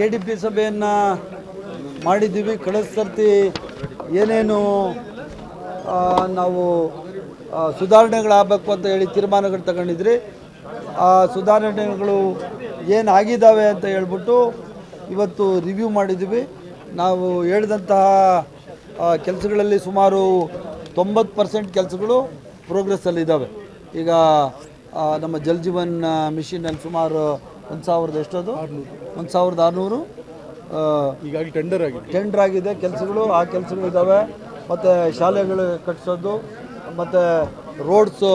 K D P ಸಭೆಯನ್ನು ಮಾಡಿದ್ದೀವಿ. ಕಳೆದ ಸರ್ತಿ ಏನೇನು ನಾವು ಸುಧಾರಣೆಗಳಾಗಬೇಕು ಅಂತ ಹೇಳಿ ತೀರ್ಮಾನಗಳು ತಗೊಂಡಿದ್ರಿ. ಆ ಸುಧಾರಣೆಗಳು ಏನಾಗಿದ್ದಾವೆ ಅಂತ ಹೇಳ್ಬಿಟ್ಟು ಇವತ್ತು ರಿವ್ಯೂ ಮಾಡಿದ್ದೀವಿ. ನಾವು ಹೇಳಿದಂತಹ ಕೆಲಸಗಳಲ್ಲಿ ಸುಮಾರು ತೊಂಬತ್ತು ಪರ್ಸೆಂಟ್ ಕೆಲಸಗಳು ಪ್ರೋಗ್ರೆಸ್ಸಲ್ಲಿದ್ದಾವೆ. ಈಗ ನಮ್ಮ ಜಲ್ ಜೀವನ್ ಮಿಷನಲ್ಲಿ ಸುಮಾರು ಒಂದು ಸಾವಿರದ ಎಷ್ಟದು? ಒಂದು ಸಾವಿರದ ಆರುನೂರು. ಈಗಾಗಿ ಟೆಂಡರ್ ಆಗಿದೆ. ಟೆಂಡರ್ ಆಗಿದೆ. ಕೆಲಸಗಳು ಆ ಕೆಲಸಗಳು ಇದ್ದಾವೆ ಮತ್ತು ಶಾಲೆಗಳು ಕಟ್ಟಿಸೋದು ಮತ್ತು ರೋಡ್ಸು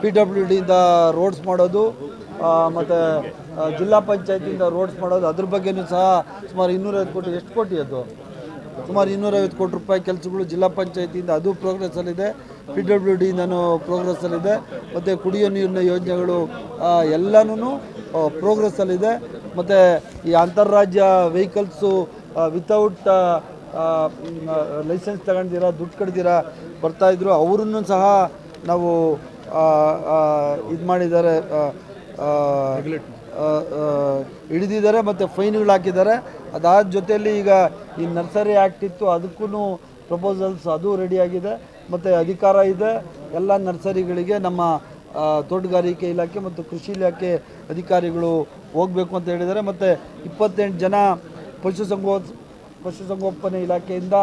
ಪಿ ಡಬ್ಲ್ಯೂ ಡಿಯಿಂದ ರೋಡ್ಸ್ ಮಾಡೋದು ಮತ್ತು ಜಿಲ್ಲಾ ಪಂಚಾಯತಿಯಿಂದ ರೋಡ್ಸ್ ಮಾಡೋದು ಅದ್ರ ಬಗ್ಗೆನೂ ಸಹ ಸುಮಾರು ಇನ್ನೂರೈವತ್ತು ಕೋಟಿ ಎಷ್ಟು ಕೋಟಿ ಅದು? ಸುಮಾರು ಇನ್ನೂರೈವತ್ತು ಕೋಟಿ ರೂಪಾಯಿ ಕೆಲಸಗಳು ಜಿಲ್ಲಾ ಪಂಚಾಯತಿಯಿಂದ ಅದು ಪ್ರೋಗ್ರೆಸ್ಸಲ್ಲಿದೆ ಪಿ ಡಬ್ಲ್ಯೂ ಡಿಯಿಂದನೂ ಪ್ರೋಗ್ರೆಸ್ಸಲ್ಲಿದೆ ಮತ್ತು ಕುಡಿಯೋ ನೀರಿನ ಯೋಜನೆಗಳು ಎಲ್ಲನೂ ಪ್ರೋಗ್ರೆಸ್ಸಲ್ಲಿದೆ ಮತ್ತು ಈ ಅಂತಾರಾಜ್ಯ ವೆಹಿಕಲ್ಸು ವಿತೌಟ್ ಲೈಸೆನ್ಸ್ ತಗೊಂಡಿರ ದುಡ್ಡು ಕಡ್ದಿರ ಬರ್ತಾಯಿದ್ರು ಅವರನ್ನು ಸಹ ನಾವು ಇದು ಮಾಡಿದ್ದಾರೆ ಹಿಡಿದಿದ್ದಾರೆ ಮತ್ತು ಫೈನ್ಗಳು ಹಾಕಿದ್ದಾರೆ. ಅದಾದ ಜೊತೆಯಲ್ಲಿ ಈಗ ಈ ನರ್ಸರಿ ಆ್ಯಕ್ಟ್ ಇತ್ತು ಅದಕ್ಕೂ ಪ್ರಪೋಸಲ್ಸ್ ಅದು ರೆಡಿಯಾಗಿದೆ. ಮತ್ತು ಅಧಿಕಾರ ಇದೆ. ಎಲ್ಲ ನರ್ಸರಿಗಳಿಗೆ ನಮ್ಮ ತೋಟಗಾರಿಕೆ ಇಲಾಖೆ ಮತ್ತು ಕೃಷಿ ಇಲಾಖೆ ಅಧಿಕಾರಿಗಳು ಹೋಗಬೇಕು ಅಂತ ಹೇಳಿದ್ದಾರೆ. ಮತ್ತು ಇಪ್ಪತ್ತೆಂಟು ಜನ ಪಶುಸಂಗೋ ಪಶುಸಂಗೋಪನೆ ಇಲಾಖೆಯಿಂದ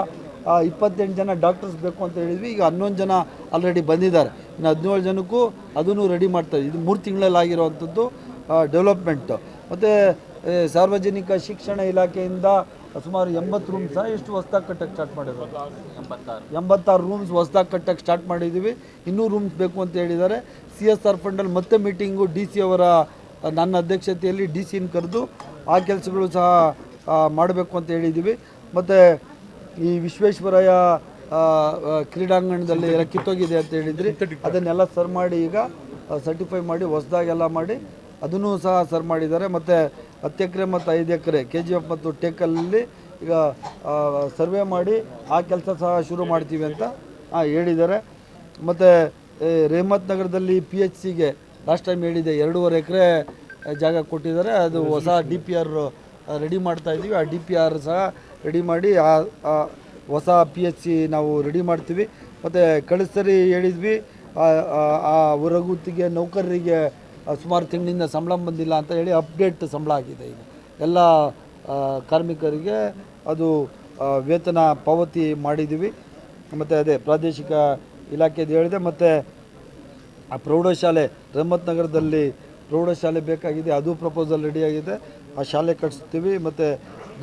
ಇಪ್ಪತ್ತೆಂಟು ಜನ ಡಾಕ್ಟರ್ಸ್ ಬೇಕು ಅಂತ ಹೇಳಿದ್ವಿ. ಈಗ ಹನ್ನೊಂದು ಜನ ಆಲ್ರೆಡಿ ಬಂದಿದ್ದಾರೆ. ಇನ್ನು ಹದಿನೇಳು ಜನಕ್ಕೂ ಅದನ್ನು ರೆಡಿ ಮಾಡ್ತಾರೆ ಇದು ಮೂರು ತಿಂಗಳಲ್ಲಿ ಆಗಿರುವಂಥದ್ದು ಡೆವಲಪ್ಮೆಂಟು ಮತ್ತು ಸಾರ್ವಜನಿಕ ಶಿಕ್ಷಣ ಇಲಾಖೆಯಿಂದ ಸುಮಾರು ಎಂಬತ್ತು ರೂಮ್ಸ ಎಷ್ಟು ಹೊಸ್ದಾಗಿ ಕಟ್ಟಕ್ಕೆ ಸ್ಟಾರ್ಟ್ ಮಾಡಿರೋದು ಎಂಬತ್ತಾರು. ರೂಮ್ಸ್ ಹೊಸ್ದಾಗಿ ಕಟ್ಟಕ್ಕೆ ಸ್ಟಾರ್ಟ್ ಮಾಡಿದ್ದೀವಿ ಇನ್ನೂ ರೂಮ್ಸ್ ಬೇಕು ಅಂತ ಹೇಳಿದ್ದಾರೆ. ಸಿ ಎಸ್ ಆರ್ ಫಂಡಲ್ಲಿ ಮತ್ತೆ ಮೀಟಿಂಗು ಡಿ ಸಿ ಅವರ ನನ್ನ ಅಧ್ಯಕ್ಷತೆಯಲ್ಲಿ ಡಿ ಸಿನ ಕರೆದು ಆ ಕೆಲಸಗಳು ಸಹ ಮಾಡಬೇಕು ಅಂತ ಹೇಳಿದ್ದೀವಿ ಮತ್ತು ಈ ವಿಶ್ವೇಶ್ವರಯ್ಯ ಕ್ರೀಡಾಂಗಣದಲ್ಲಿ ಎಲ್ಲ ಕಿತ್ತೋಗಿದೆ ಅಂತ ಹೇಳಿದ್ರಿ. ಅದನ್ನೆಲ್ಲ ಸರ್ ಮಾಡಿ ಈಗ ಸರ್ಟಿಫೈ ಮಾಡಿ ಹೊಸದಾಗೆಲ್ಲ ಮಾಡಿ ಅದನ್ನು ಸಹ ಸರ್ ಮಾಡಿದ್ದಾರೆ. ಮತ್ತು ಹತ್ತು ಎಕರೆ ಮತ್ತು ಐದು ಎಕರೆ ಕೆ ಜಿ ಎಫ್ ಮತ್ತು ಟೇಕಲ್ಲಿ ಈಗ ಸರ್ವೆ ಮಾಡಿ ಆ ಕೆಲಸ ಸಹ ಶುರು ಮಾಡ್ತೀವಿ ಅಂತ ಹೇಳಿದ್ದಾರೆ. ಮತ್ತು ರೇಮತ್ ನಗರದಲ್ಲಿ ಪಿ ಎಚ್ ಸಿಗೆ ಲಾಸ್ಟ್ ಟೈಮ್ ಹೇಳಿದೆ, ಎರಡೂವರೆ ಎಕರೆ ಜಾಗ ಕೊಟ್ಟಿದ್ದಾರೆ. ಅದು ಹೊಸ ಡಿ ಪಿ ಆರ್ ರೆಡಿ ಮಾಡ್ತಾ ಇದ್ದೀವಿ. ಆ ಡಿ ಪಿ ಆರ್ ಸಹ ರೆಡಿ ಮಾಡಿ, ಆ ಹೊಸ ಪಿ ಎಚ್ ಸಿ ನಾವು ರೆಡಿ ಮಾಡ್ತೀವಿ. ಮತ್ತು ಕಳಿಸ್ತರಿ ಹೇಳಿದ್ವಿ ಆ- ಹೊರಗುತ್ತಿಗೆ ನೌಕರರಿಗೆ ಸುಮಾರು ತಿಂಗಳಿಂದ ಸಂಬಳ ಬಂದಿಲ್ಲ ಅಂತ ಹೇಳಿ ಅಪ್ಡೇಟ್ ಸಂಬಳ ಆಗಿದೆ ಈಗ. ಎಲ್ಲ ಕಾರ್ಮಿಕರಿಗೆ ಅದು ವೇತನ ಪಾವತಿ ಮಾಡಿದ್ದೀವಿ ಮತ್ತು ಅದೇ ಪ್ರಾದೇಶಿಕ ಇಲಾಖೆದು ಹೇಳಿದೆ, ಮತ್ತು ಆ ಪ್ರೌಢಶಾಲೆ, ರಹಮತ್ ನಗರದಲ್ಲಿ ಪ್ರೌಢಶಾಲೆ ಬೇಕಾಗಿದೆ, ಅದು ಪ್ರಪೋಸಲ್ ರೆಡಿಯಾಗಿದೆ ಆ ಶಾಲೆ ಕಟ್ಸ್ತೀವಿ, ಮತ್ತು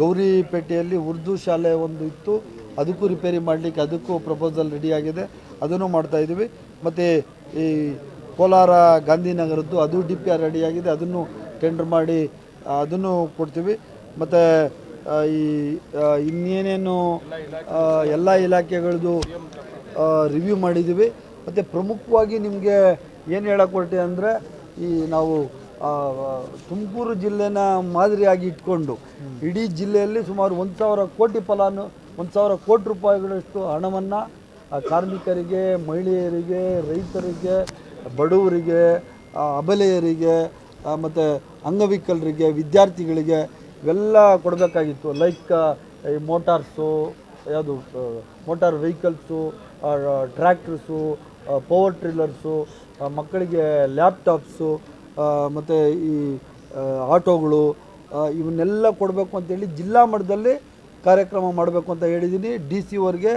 ಗೌರಿಪೇಟೆಯಲ್ಲಿ ಉರ್ದು ಶಾಲೆ ಒಂದು ಇತ್ತು, ಅದಕ್ಕೂ ರಿಪೇರಿ ಮಾಡಲಿಕ್ಕೆ ಅದಕ್ಕೂ ಪ್ರಪೋಸಲ್ ರೆಡಿಯಾಗಿದೆ ಅದನ್ನು ಮಾಡ್ತಾಯಿದ್ದೀವಿ ಮತ್ತು ಈ ಕೋಲಾರ ಗಾಂಧಿನಗರದ್ದು ಅದು ಡಿ ಪಿ ಆರ್ ರೆಡಿಯಾಗಿದೆ. ಅದನ್ನು ಟೆಂಡರ್ ಮಾಡಿ ಅದನ್ನು ಕೊಡ್ತೀವಿ. ಮತ್ತು ಈ ಇನ್ನೇನೇನು ಎಲ್ಲ ಇಲಾಖೆಗಳದ್ದು ರಿವ್ಯೂ ಮಾಡಿದ್ದೀವಿ. ಮತ್ತು ಪ್ರಮುಖವಾಗಿ ನಿಮಗೆ ಏನು ಹೇಳಕ್ಕೆ ಅಂದರೆ, ಈ ನಾವು ತುಮಕೂರು ಜಿಲ್ಲೆನ ಮಾದರಿಯಾಗಿ ಇಟ್ಕೊಂಡು, ಇಡೀ ಜಿಲ್ಲೆಯಲ್ಲಿ ಸುಮಾರು ಒಂದು ಸಾವಿರ ಕೋಟಿ ಫಲಾನು, ಒಂದು ಸಾವಿರ ಕೋಟಿ ರೂಪಾಯಿಗಳಷ್ಟು ಹಣವನ್ನು ಕಾರ್ಮಿಕರಿಗೆ, ಮಹಿಳೆಯರಿಗೆ, ರೈತರಿಗೆ ಬಡವರಿಗೆ ಅಬಲೆಯರಿಗೆ ಮತ್ತು ಅಂಗವಿಕಲರಿಗೆ, ವಿದ್ಯಾರ್ಥಿಗಳಿಗೆ ಇವೆಲ್ಲ ಕೊಡಬೇಕಾಗಿತ್ತು. ಲೈಕ್ ಈ ಮೋಟಾರ್ಸು, ಯಾವುದು motor vehicles tractors power tillers ಮಕ್ಕಳಿಗೆ ಲ್ಯಾಪ್ಟಾಪ್ಸು ಮತ್ತು ಈ ಆಟೋಗಳು ಇವನ್ನೆಲ್ಲ ಕೊಡಬೇಕು ಅಂತೇಳಿ ಜಿಲ್ಲಾ ಮಟ್ಟದಲ್ಲಿ ಕಾರ್ಯಕ್ರಮ ಮಾಡಬೇಕು ಅಂತ ಹೇಳಿದ್ದೀನಿ. ಡಿ ಸಿ ಅವ್ರಿಗೆ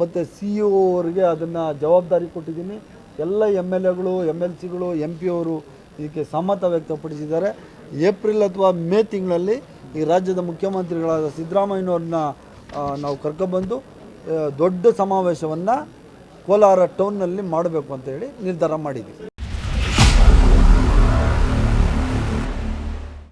ಮತ್ತು ಸಿ ಇ ಅವ್ರಿಗೆ ಅದನ್ನು ಜವಾಬ್ದಾರಿ ಕೊಟ್ಟಿದ್ದೀನಿ. ಎಲ್ಲ ಎಂ ಎಲ್ ಎಗಳು ಎಂ ಎಲ್ ಸಿಗಳು ಎಂ ಪಿ ಅವರು ಇದಕ್ಕೆ ಸಮ್ಮತ ವ್ಯಕ್ತಪಡಿಸಿದ್ದಾರೆ. ಏಪ್ರಿಲ್ ಅಥವಾ ಮೇ ತಿಂಗಳಲ್ಲಿ ಈ ರಾಜ್ಯದ ಮುಖ್ಯಮಂತ್ರಿಗಳಾದ ಸಿದ್ದರಾಮಯ್ಯನವ್ರನ್ನ ಆ, ನಾವು ಕರ್ಕೊಬಂದು ದೊಡ್ಡ ಸಮಾವೇಶವನ್ನು ಕೋಲಾರ ಟೌನ್ನಲ್ಲಿ ಮಾಡಬೇಕು ಅಂತೇಳಿ ನಿರ್ಧಾರ ಮಾಡಿದ್ದೀವಿ.